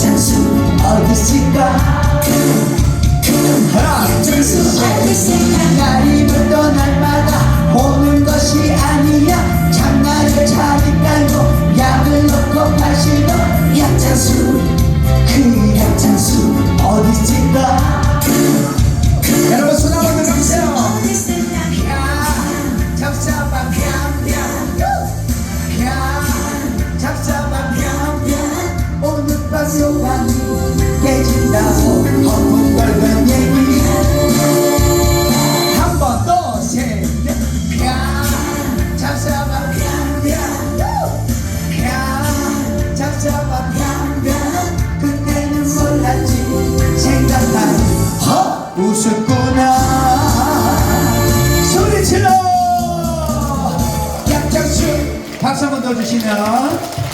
찬수 어디 있을까 박수 한번더 주시면.